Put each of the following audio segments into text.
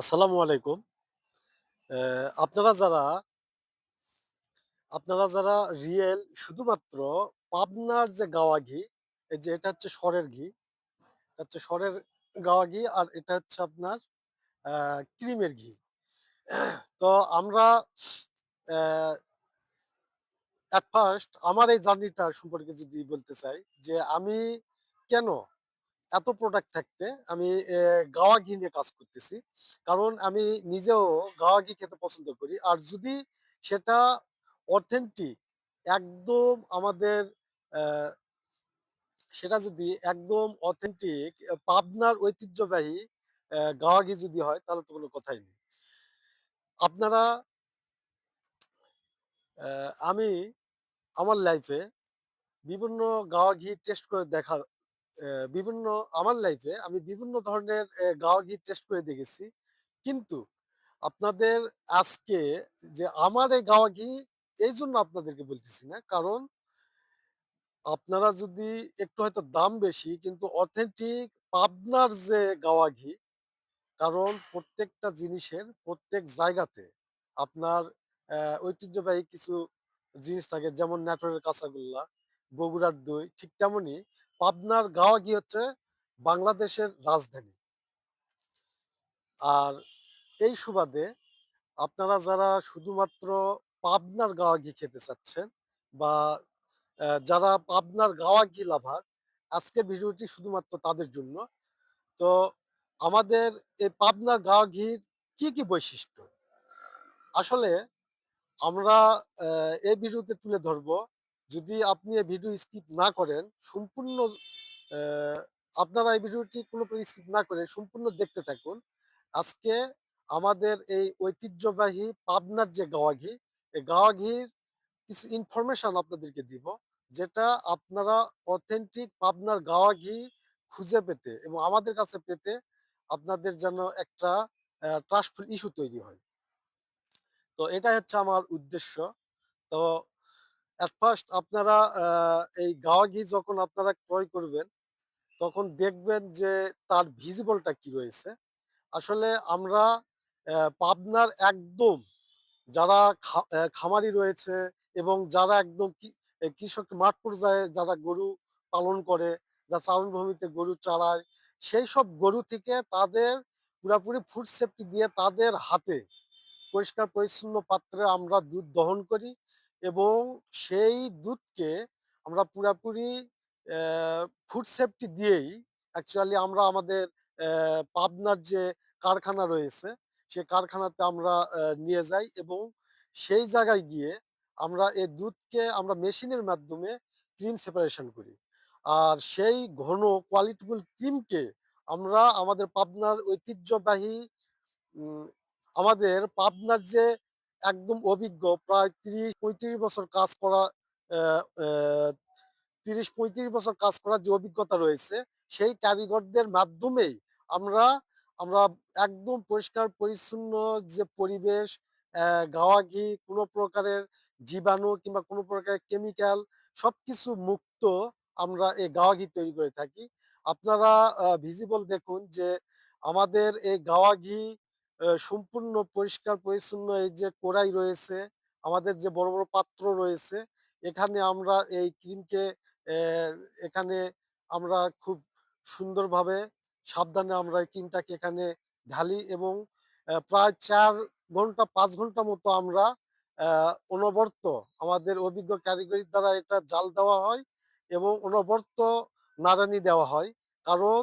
আসসালামু আলাইকুম। আপনারা যারা আপনারা যারা রিয়েল শুধুমাত্র পাবনার যে গাওয়া ঘি, এই যে এটা হচ্ছে শরের ঘি। এটা হচ্ছে শরের গাওয়া ঘি আর এটা হচ্ছে আপনার ক্রিমের ঘি। তো আমরা অ্যা এট ফার্স্ট আমার এই জার্নিটা সম্পর্কে যদি বলতে চাই যে আমি কেন এত প্রোডাক্ট থাকতে আমি গাওয়া ঘি নিয়ে কাজ করতেছি। কারণ আমি নিজেও গাওয়া ঘি খেতে পছন্দ করি। আর যদি সেটা অথেন্টিক একদম আমাদের সেটা যদি একদম অথেন্টিক পাবনার ঐতিহ্যবাহী গাওয়া ঘি যদি হয়, তাহলে তো কোনো কথাই নেই। আপনারা আমি, আমার লাইফে বিভিন্ন গাওয়া ঘি টেস্ট করে দেখা বিভিন্ন আমার লাইফে আমি বিভিন্ন ধরনের গাওয়া ঘি টেস্ট করে দেখেছি। কিন্তু আপনাদের আজকে যে আমার এই গাওয়া ঘি এইজন্য আপনাদেরকে বলতেছি না। কারণ আপনারা যদি একটু হয়তো দাম বেশি কিন্তু অথেন্টিক পাবনার যে গাওয়া ঘি, কারণ প্রত্যেকটা জিনিসের প্রত্যেক জায়গাতে আপনার ঐতিহ্যবাহী কিছু জিনিস থাকে যেমন নাটোরের কাঁচাগোল্লা, বগুড়ার দই ঠিক তেমনি পাবনার গাওয়া ঘি হচ্ছে বাংলাদেশের রাজধানী। আর এই সুবাদে আপনারা যারা শুধুমাত্র পাবনার গাওয়া ঘি খেতে চাচ্ছেন বা যারা পাবনার গাওয়া ঘি লাভার, আজকের ভিডিওটি শুধুমাত্র তাদের জন্য। তো আমাদের এই পাবনার গাওয়া ঘির কি, কি বৈশিষ্ট্য? আসলে আমরা এই ভিডিওতে তুলে ধরবো। যদি আপনি এই ভিডিও স্কিপ না করেন, সম্পূর্ণ আপনারা এই ভিডিওটি কোনো স্কিপ না করে সম্পূর্ণ দেখতে থাকুন। আজকে আমাদের এই ঐতিহ্যবাহী পাবনার যে গাওয়া ঘি, এই গাওয়া ঘির কিছু ইনফরমেশন আপনাদেরকে দিব। যেটা আপনারা অথেন্টিক পাবনার গাওয়া ঘি খুঁজে পেতে এবং আমাদের কাছে পেতে আপনাদের যেন একটা ট্রাস্টফুল ইস্যু তৈরি হয়। তো এটা হচ্ছে আমার উদ্দেশ্য। তো এট ফার্স্ট আপনারা এই গাওয়া ঘি যখন আপনারা ক্রয় করবেন, তখন দেখবেন যে তার ভিজিবলটা কি রয়েছে। আসলে আমরা পাবনার একদম যারা খামারি রয়েছে এবং যারা একদম কৃষক মাঠ পর্যায়ে যারা গরু পালন করে, যারা চারণভূমিতে গরু চালায় সেই সব গরু থেকে তাদের পুরাপুরি ফুড সেফটি দিয়ে তাদের হাতে পরিষ্কার পরিচ্ছন্ন পাত্রে আমরা দুধ দহন করি এবং সেই দুধকে আমরা পুরাপুরি ফুড সেফটি দিয়েই অ্যাকচুয়ালি আমরা আমাদের পাবনার যে কারখানা রয়েছে, সে কারখানাতে আমরা নিয়ে যাই এবং সেই জায়গায় গিয়ে আমরা এই দুধকে আমরা মেশিনের মাধ্যমে ক্রিম সেপারেশন করি। আর সেই ঘন কোয়ালিটিফুল ক্রিমকে আমরা আমাদের পাবনার ঐতিহ্যবাহী আমাদের পাবনার যে একদম অভিজ্ঞ প্রায় ৩০-৩৫ বছর কাজ করা অ্যা ৩০-৩৫ বছর কাজ করার যে অভিজ্ঞতা রয়েছে, সেই কারিগরদের মাধ্যমেই আমরা আমরা একদম পরিষ্কার পরিচ্ছন্ন যে পরিবেশ, গাওয়া ঘি, কোনো প্রকারের জীবাণু কিংবা কোনো প্রকারের কেমিক্যাল সবকিছু মুক্ত আমরা এই গাওয়া ঘি তৈরি করে থাকি। আপনারা ভিজিবল দেখুন যে আমাদের এই গাওয়া ঘি সম্পূর্ণ পরিষ্কার পরিচ্ছন্ন এই যে কোড়াই রয়েছে, আমাদের যে বড়, বড় পাত্র রয়েছে, এখানে আমরা এই ক্রিমকে এখানে আমরা খুব সুন্দরভাবে সাবধানে আমরা এই ক্রিমটাকে এখানে ঢালি এবং প্রায় চার ঘণ্টা পাঁচ ঘণ্টা মতো আমরা অনবর্ত আমাদের অভিজ্ঞ কারিগরির দ্বারা এটা জাল দেওয়া হয় এবং অনবর্ত নাড়ানি দেওয়া হয়। কারণ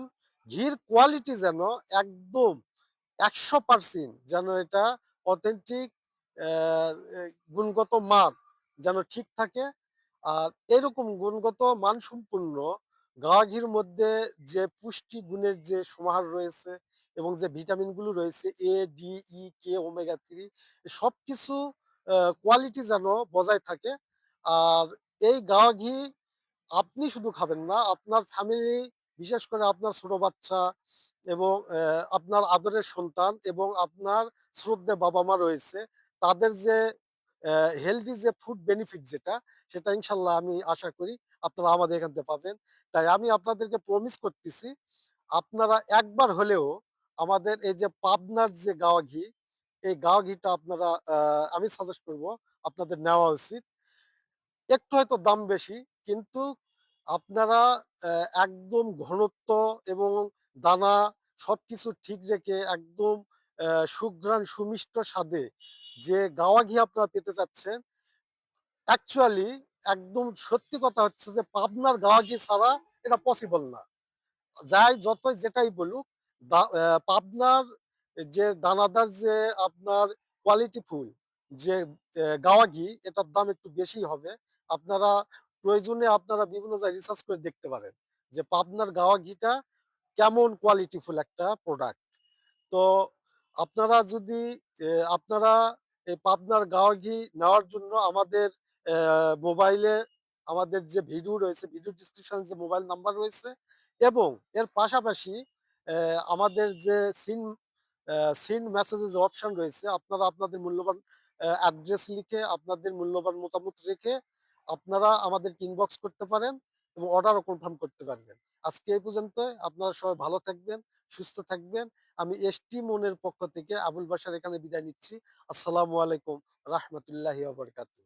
ঘির কোয়ালিটি যেন একদম ১০০% যেন এটা অথেন্টিক গুণগত মান যেন ঠিক থাকে। আর এরকম গুণগত মানসম্পন্ন গাওয়া মধ্যে যে পুষ্টি গুণের যে সমাহার রয়েছে এবং যে ভিটামিনগুলো রয়েছে A, D, E, K, omega 3 সবকিছু আ কোয়ালিটি যেন বজায় থাকে। আর এই গাওয়া ঘি আপনি শুধু খাবেন না, আপনার ফ্যামিলি বিশেষ করে আপনার ছোট বাচ্চা এবং আপনার আদরের সন্তান এবং আপনার শ্রদ্ধে বাবা-মা রয়েছে, তাদের যে হেলথি যে ফুড বেনিফিট যেটা, সেটা ইনশাল্লাহ আমি আশা করি আপনারা আমাদের এখান থেকে পাবেন। তাই আমি আপনাদেরকে প্রমিস করতেছি, আপনারা একবার হলেও আমাদের এই যে পাবনার যে গাওয়া ঘি এই গাওয়া ঘিটা আপনারা আমি সাজেস্ট করব আপনাদের নেওয়া উচিত একটু হয়তো দাম বেশি কিন্তু আপনারা একদম ঘনত্ব এবং দানা সবকিছু ঠিক রেখে একদম সুঘ্রাণ সুমিষ্ট স্বাদে যে গাওয়া ঘি আপনারা পেতে চাচ্ছেন অ্যাকচুয়ালি একদম সত্যি কথা হচ্ছে যে পাবনার গাওয়া ঘি ছাড়া এটা পসিবল না। যাই যতই যেটাই বলুক পাবনার যে দানাদার যে আপনার কোয়ালিটি ফুল, যে গাওয়া ঘি এটার দাম একটু বেশি হবে। আপনারা প্রয়োজনে আপনারা বিভিন্ন জায়গায় রিসার্চ করে দেখতে পারেন যে পাবনার গাওয়া ঘিটা কেমন কোয়ালিটিফুল একটা প্রোডাক্ট তো আপনারা যদি আপনারা এই পাবনার গাওয়া ঘি নেওয়ার জন্য আমাদের মোবাইলে আমাদের যে ভিডিও রয়েছে, ভিডিও ডিসক্রিপশনে যে মোবাইল নাম্বার রয়েছে এবং এর পাশাপাশি আমাদের যে সিন সিন মেসেজের যে অপশন রয়েছে, আপনারা আপনাদের মূল্যবান অ্যাড্রেস লিখে আপনাদের মূল্যবান মতামত রেখে আপনারা আমাদেরকে ইনবক্স করতে পারেন এবং অর্ডারও কনফার্ম করতে পারবেন। আজকে এই পর্যন্ত আপনারা সবাই ভালো থাকবেন, সুস্থ থাকবেন। আমি এসটি মনের পক্ষ থেকে আবুল বাসার এখানে বিদায় নিচ্ছি। আসসালামু আলাইকুম। রাহমতুল্লাহ বরকাতু